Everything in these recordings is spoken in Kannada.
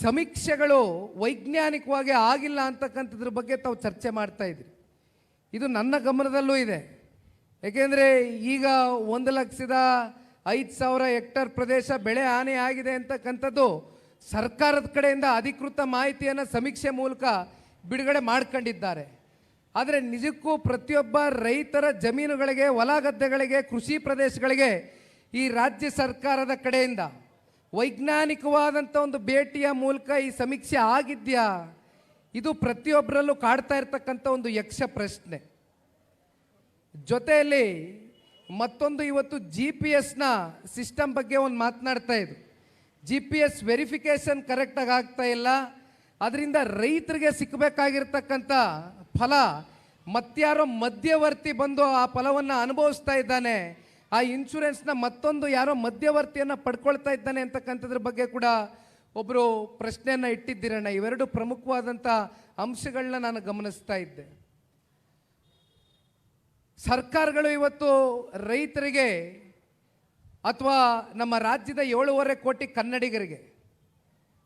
ಸಮೀಕ್ಷೆಗಳು ವೈಜ್ಞಾನಿಕವಾಗಿ ಆಗಿಲ್ಲ ಅಂತಕ್ಕಂಥದ್ರ ಬಗ್ಗೆ ತಾವು ಚರ್ಚೆ ಮಾಡ್ತಾ ಇದ್ರಿ. ಇದು ನನ್ನ ಗಮನದಲ್ಲೂ ಇದೆ. ಏಕೆಂದರೆ ಈಗ ಒಂದು ಲಕ್ಷದ ಐದು ಸಾವಿರ ಹೆಕ್ಟರ್ ಪ್ರದೇಶ ಬೆಳೆ ಹಾನಿ ಆಗಿದೆ ಅಂತಕ್ಕಂಥದ್ದು ಸರ್ಕಾರದ ಕಡೆಯಿಂದ ಅಧಿಕೃತ ಮಾಹಿತಿಯನ್ನು ಸಮೀಕ್ಷೆ ಮೂಲಕ ಬಿಡುಗಡೆ ಮಾಡ್ಕೊಂಡಿದ್ದಾರೆ. ಆದರೆ ನಿಜಕ್ಕೂ ಪ್ರತಿಯೊಬ್ಬ ರೈತರ ಜಮೀನುಗಳಿಗೆ, ಹೊಲ ಗದ್ದೆಗಳಿಗೆ, ಕೃಷಿ ಪ್ರದೇಶಗಳಿಗೆ ಈ ರಾಜ್ಯ ಸರ್ಕಾರದ ಕಡೆಯಿಂದ ವೈಜ್ಞಾನಿಕವಾದಂಥ ಒಂದು ಭೇಟಿಯ ಮೂಲಕ ಈ ಸಮೀಕ್ಷೆ ಆಗಿದೆಯಾ? ಇದು ಪ್ರತಿಯೊಬ್ಬರಲ್ಲೂ ಕಾಡ್ತಾ ಇರ್ತಕ್ಕಂಥ ಒಂದು ಯಕ್ಷ ಪ್ರಶ್ನೆ. ಜೊತೆಯಲ್ಲಿ ಮತ್ತೊಂದು ಇವತ್ತು ಜಿ ಪಿ ಎಸ್ನ ಸಿಸ್ಟಮ್ ಬಗ್ಗೆ ಒಂದು ಮಾತನಾಡ್ತಾ ಇದ್ರು. ಜಿ ಪಿ ಎಸ್ ವೆರಿಫಿಕೇಶನ್ ಕರೆಕ್ಟಾಗಿ ಆಗ್ತಾ ಇಲ್ಲ. ಅದರಿಂದ ರೈತರಿಗೆ ಸಿಕ್ಕಬೇಕಾಗಿರ್ತಕ್ಕಂಥ ಫಲ ಮತ್ತಾರೋ ಮಧ್ಯವರ್ತಿ ಬಂದು ಆ ಫಲವನ್ನು ಅನುಭವಿಸ್ತಾ ಇದ್ದಾನೆ. ಆ ಇನ್ಶೂರೆನ್ಸ್ನ ಮತ್ತೊಂದು ಯಾರೋ ಮಧ್ಯವರ್ತಿಯನ್ನು ಪಡ್ಕೊಳ್ತಾ ಇದ್ದಾನೆ ಅಂತಕ್ಕಂಥದ್ರ ಬಗ್ಗೆ ಕೂಡ ಒಬ್ಬರು ಪ್ರಶ್ನೆಯನ್ನು ಇಟ್ಟಿದ್ದೀರಣ್ಣ. ಇವೆರಡು ಪ್ರಮುಖವಾದಂಥ ಅಂಶಗಳನ್ನ ನಾನು ಗಮನಿಸ್ತಾ ಇದ್ದೆ. ಸರ್ಕಾರಗಳು ಇವತ್ತು ರೈತರಿಗೆ ಅಥವಾ ನಮ್ಮ ರಾಜ್ಯದ ಏಳೂವರೆ ಕೋಟಿ ಕನ್ನಡಿಗರಿಗೆ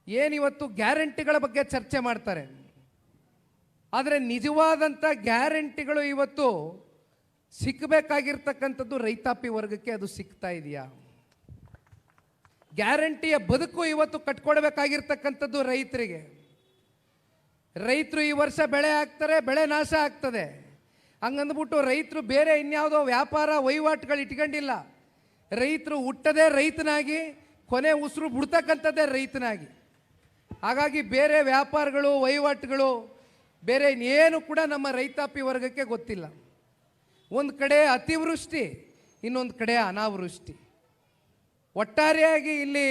ಏನಿವತ್ತು ಗ್ಯಾರಂಟಿಗಳ ಬಗ್ಗೆ ಚರ್ಚೆ ಮಾಡ್ತಾರೆ. ಆದರೆ ನಿಜವಾದಂಥ ಗ್ಯಾರಂಟಿಗಳು ಇವತ್ತು ಸಿಕ್ಕಬೇಕಾಗಿರ್ತಕ್ಕಂಥದ್ದು ರೈತಾಪಿ ವರ್ಗಕ್ಕೆ ಅದು ಸಿಗ್ತಾ ಇದೆಯಾ? ಗ್ಯಾರಂಟಿಯ ಬದುಕು ಇವತ್ತು ಕಟ್ಕೊಡ್ಬೇಕಾಗಿರ್ತಕ್ಕಂಥದ್ದು ರೈತರಿಗೆ. ರೈತರು ಈ ವರ್ಷ ಬೆಳೆ ಹಾಕ್ತಾರೆ, ಬೆಳೆ ನಾಶ ಆಗ್ತದೆ. ಹಂಗಂದ್ಬಿಟ್ಟು ರೈತರು ಬೇರೆ ಇನ್ಯಾವುದೋ ವ್ಯಾಪಾರ ವಹಿವಾಟುಗಳು ಇಟ್ಕೊಂಡಿಲ್ಲ. ರೈತರು ಹುಟ್ಟದೇ ರೈತನಾಗಿ, ಕೊನೆ ಉಸಿರು ಬಿಡ್ತಕ್ಕಂಥದ್ದೇ ರೈತನಾಗಿ. ಹಾಗಾಗಿ ಬೇರೆ ವ್ಯಾಪಾರಗಳು, ವಹಿವಾಟುಗಳು, ಬೇರೆ ಇನ್ನೇನು ಕೂಡ ನಮ್ಮ ರೈತಾಪಿ ವರ್ಗಕ್ಕೆ ಗೊತ್ತಿಲ್ಲ. ಒಂದು ಕಡೆ ಅತಿವೃಷ್ಟಿ, ಇನ್ನೊಂದು ಕಡೆ ಅನಾವೃಷ್ಟಿ. ಒಟ್ಟಾರೆಯಾಗಿ ಇಲ್ಲಿ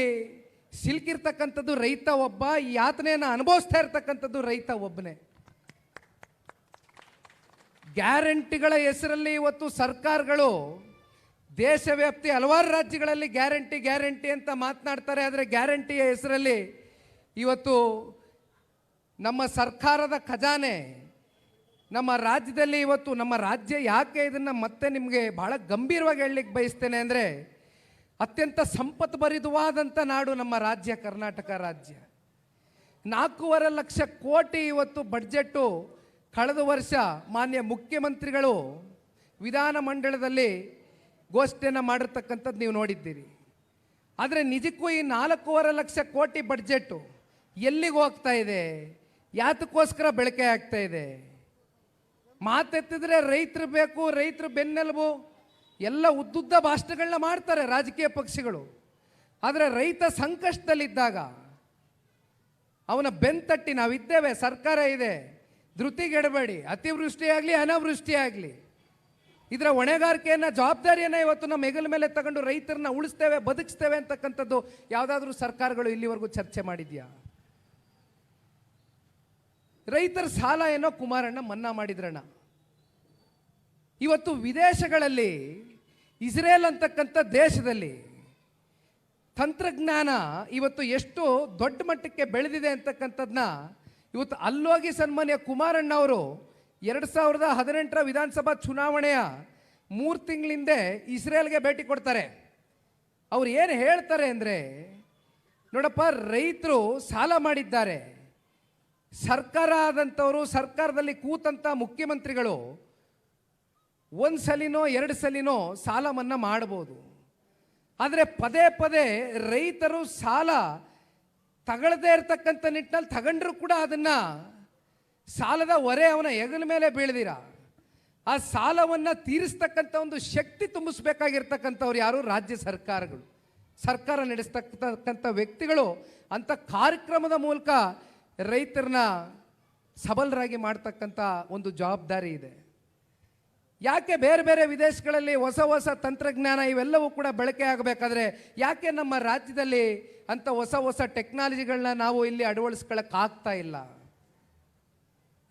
ಸಿಲ್ಕಿರ್ತಕ್ಕಂಥದ್ದು ರೈತ ಒಬ್ಬ, ಈ ಯಾತನೆಯನ್ನು ಅನುಭವಿಸ್ತಾ ಇರ್ತಕ್ಕಂಥದ್ದು ರೈತ ಒಬ್ಬನೇ. ಗ್ಯಾರಂಟಿಗಳ ಹೆಸರಲ್ಲಿ ಇವತ್ತು ಸರ್ಕಾರಗಳು ದೇಶವ್ಯಾಪ್ತಿ ಹಲವಾರು ರಾಜ್ಯಗಳಲ್ಲಿ ಗ್ಯಾರಂಟಿ ಗ್ಯಾರಂಟಿ ಅಂತ ಮಾತನಾಡ್ತಾರೆ. ಆದರೆ ಗ್ಯಾರಂಟಿಯ ಹೆಸರಲ್ಲಿ ಇವತ್ತು ನಮ್ಮ ಸರ್ಕಾರದ ಖಜಾನೆ ನಮ್ಮ ರಾಜ್ಯದಲ್ಲಿ ಇವತ್ತು ನಮ್ಮ ರಾಜ್ಯ ಯಾಕೆ ಇದನ್ನು ಮತ್ತೆ ನಿಮಗೆ ಬಹಳ ಗಂಭೀರವಾಗಿ ಹೇಳಲಿಕ್ಕೆ ಬಯಸ್ತೇನೆ ಅಂದರೆ ಅತ್ಯಂತ ಸಂಪತ್ಭರಿತವಾದಂಥ ನಾಡು ನಮ್ಮ ರಾಜ್ಯ ಕರ್ನಾಟಕ ರಾಜ್ಯ. ನಾಲ್ಕೂವರೆ ಲಕ್ಷ ಕೋಟಿ ಇವತ್ತು ಬಡ್ಜೆಟ್ಟು ಕಳೆದ ವರ್ಷ ಮಾನ್ಯ ಮುಖ್ಯಮಂತ್ರಿಗಳು ವಿಧಾನ ಮಂಡಲದಲ್ಲಿ ಘೋಷಣೆಯನ್ನು ಮಾಡಿರ್ತಕ್ಕಂಥದ್ದು ನೀವು ನೋಡಿದ್ದೀರಿ. ಆದರೆ ನಿಜಕ್ಕೂ ಈ ನಾಲ್ಕೂವರೆ ಲಕ್ಷ ಕೋಟಿ ಬಡ್ಜೆಟ್ಟು ಎಲ್ಲಿಗೆ ಹೋಗ್ತಾ ಇದೆ? ಯಾತಕ್ಕೋಸ್ಕರ ಬಳಕೆ ಆಗ್ತಾ ಇದೆ? ಮಾತೆತ್ತಿದ್ರೆ ರೈತರು ಬೇಕು, ರೈತರು ಬೆನ್ನೆಲುಬು, ಎಲ್ಲ ಉದ್ದುದ್ದ ಭಾಷಣಗಳನ್ನ ಮಾಡ್ತಾರೆ ರಾಜಕೀಯ ಪಕ್ಷಗಳು. ಆದರೆ ರೈತ ಸಂಕಷ್ಟದಲ್ಲಿದ್ದಾಗ ಅವನ ಬೆಂತಟ್ಟಿ ನಾವಿದ್ದೇವೆ, ಸರ್ಕಾರ ಇದೆ ಧೃತಿಗೆಡಬೇಡಿ ಅತಿವೃಷ್ಟಿ ಆಗಲಿ ಅನಾವೃಷ್ಟಿ ಆಗಲಿ ಇದರ ಹೊಣೆಗಾರಿಕೆಯನ್ನು, ಜವಾಬ್ದಾರಿಯನ್ನು ಇವತ್ತು ನಮ್ಮ ಹೆಗಲ ಮೇಲೆ ತಗೊಂಡು ರೈತರನ್ನ ಉಳಿಸ್ತೇವೆ, ಬದುಕಿಸ್ತೇವೆ ಅಂತಕ್ಕಂಥದ್ದು ಯಾವುದಾದ್ರೂ ಸರ್ಕಾರಗಳು ಇಲ್ಲಿವರೆಗೂ ಚರ್ಚೆ ಮಾಡಿದ್ಯಾ? ರೈತರ ಸಾಲ ಏನೋ ಕುಮಾರಣ್ಣ ಮನ್ನಾ ಮಾಡಿದ್ರಣ್ಣ. ಇವತ್ತು ವಿದೇಶಗಳಲ್ಲಿ, ಇಸ್ರೇಲ್ ಅಂತಕ್ಕಂಥ ದೇಶದಲ್ಲಿ ತಂತ್ರಜ್ಞಾನ ಇವತ್ತು ಎಷ್ಟು ದೊಡ್ಡ ಮಟ್ಟಕ್ಕೆ ಬೆಳೆದಿದೆ ಅಂತಕ್ಕಂಥದ್ದನ್ನ ಇವತ್ತು ಅಲ್ಲೋಗಿ ಸನ್ಮಾನ್ಯ ಕುಮಾರಣ್ಣ ಅವರು ಎರಡು ಸಾವಿರದ ಹದಿನೆಂಟರ ವಿಧಾನಸಭಾ ಚುನಾವಣೆಯ ಮೂರು ತಿಂಗಳಿಂದೆ ಇಸ್ರೇಲ್ಗೆ ಭೇಟಿ ಕೊಡ್ತಾರೆ. ಅವ್ರು ಏನು ಹೇಳ್ತಾರೆ ಅಂದರೆ, ನೋಡಪ್ಪ, ರೈತರು ಸಾಲ ಮಾಡಿದ್ದಾರೆ. ಸರ್ಕಾರ ಆದಂಥವರು, ಸರ್ಕಾರದಲ್ಲಿ ಕೂತಂಥ ಮುಖ್ಯಮಂತ್ರಿಗಳು ಒಂದು ಸಲಿನೋ, ಎರಡು ಸಲಿನೋ ಸಾಲ ಮನ್ನಾ ಮಾಡ್ಬೋದು. ಆದರೆ ಪದೇ ಪದೇ ರೈತರು ಸಾಲ ತಗೊಳ್ಳದೇ ಇರತಕ್ಕಂಥ ನಿಟ್ಟಿನಲ್ಲಿ ತಗೊಂಡ್ರು ಕೂಡ ಅದನ್ನು ಸಾಲದ ಹೊರೆ ಅವನ ಹೆಗಲ ಮೇಲೆ ಬೀಳ್ದಿರ. ಆ ಸಾಲವನ್ನು ತೀರಿಸ್ತಕ್ಕಂಥ ಒಂದು ಶಕ್ತಿ ತುಂಬಿಸ್ಬೇಕಾಗಿರ್ತಕ್ಕಂಥವ್ರು ಯಾರು? ರಾಜ್ಯ ಸರ್ಕಾರಗಳು. ಸರ್ಕಾರ ನಡೆಸ್ತಕ್ಕಂಥ ವ್ಯಕ್ತಿಗಳು ಅಂಥ ಕಾರ್ಯಕ್ರಮದ ಮೂಲಕ ರೈತರನ್ನ ಸಬಲರಾಗಿ ಮಾಡ್ತಕ್ಕಂಥ ಒಂದು ಜವಾಬ್ದಾರಿ ಇದೆ. ಯಾಕೆ ಬೇರೆ ಬೇರೆ ವಿದೇಶಗಳಲ್ಲಿ ಹೊಸ ಹೊಸ ತಂತ್ರಜ್ಞಾನ ಇವೆಲ್ಲವೂ ಕೂಡ ಬಳಕೆ ಆಗಬೇಕಾದ್ರೆ ಯಾಕೆ ನಮ್ಮ ರಾಜ್ಯದಲ್ಲಿ ಅಂಥ ಹೊಸ ಹೊಸ ಟೆಕ್ನಾಲಜಿಗಳನ್ನ ನಾವು ಇಲ್ಲಿ ಅಳವಡಿಸ್ಕೊಳ್ಳೋಕ್ಕಾಗ್ತಾ ಇಲ್ಲ?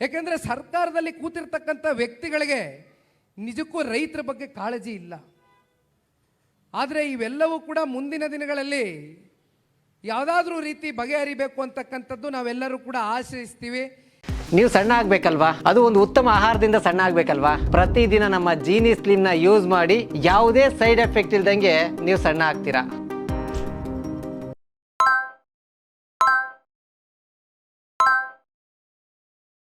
ಯಾಕೆಂದರೆ ಸರ್ಕಾರದಲ್ಲಿ ಕೂತಿರ್ತಕ್ಕಂಥ ವ್ಯಕ್ತಿಗಳಿಗೆ ನಿಜಕ್ಕೂ ರೈತರ ಬಗ್ಗೆ ಕಾಳಜಿ ಇಲ್ಲ. ಆದರೆ ಇವೆಲ್ಲವೂ ಕೂಡ ಮುಂದಿನ ದಿನಗಳಲ್ಲಿ ಯಾವುದಾದ್ರೂ ರೀತಿ ಬಗೆಹರಿಬೇಕು ಅಂತಕ್ಕಂಥದ್ದು ನಾವೆಲ್ಲರೂ ಕೂಡ ಆಶ್ರಯಿಸ್ತೀವಿ ನೀವು ಸಣ್ಣ ಆಗ್ಬೇಕಲ್ವಾ? ಅದು ಒಂದು ಉತ್ತಮ ಆಹಾರದಿಂದ ಸಣ್ಣ ಆಗ್ಬೇಕಲ್ವಾ? ಪ್ರತಿದಿನ ನಮ್ಮ ಜೀನಿ ಸ್ಲಿಮ್ನ ಯೂಸ್ ಮಾಡಿ ಯಾವುದೇ ಸೈಡ್ ಎಫೆಕ್ಟ್ ಇಲ್ದಂಗೆ ನೀವು ಸಣ್ಣ ಆಗ್ತೀರಾ?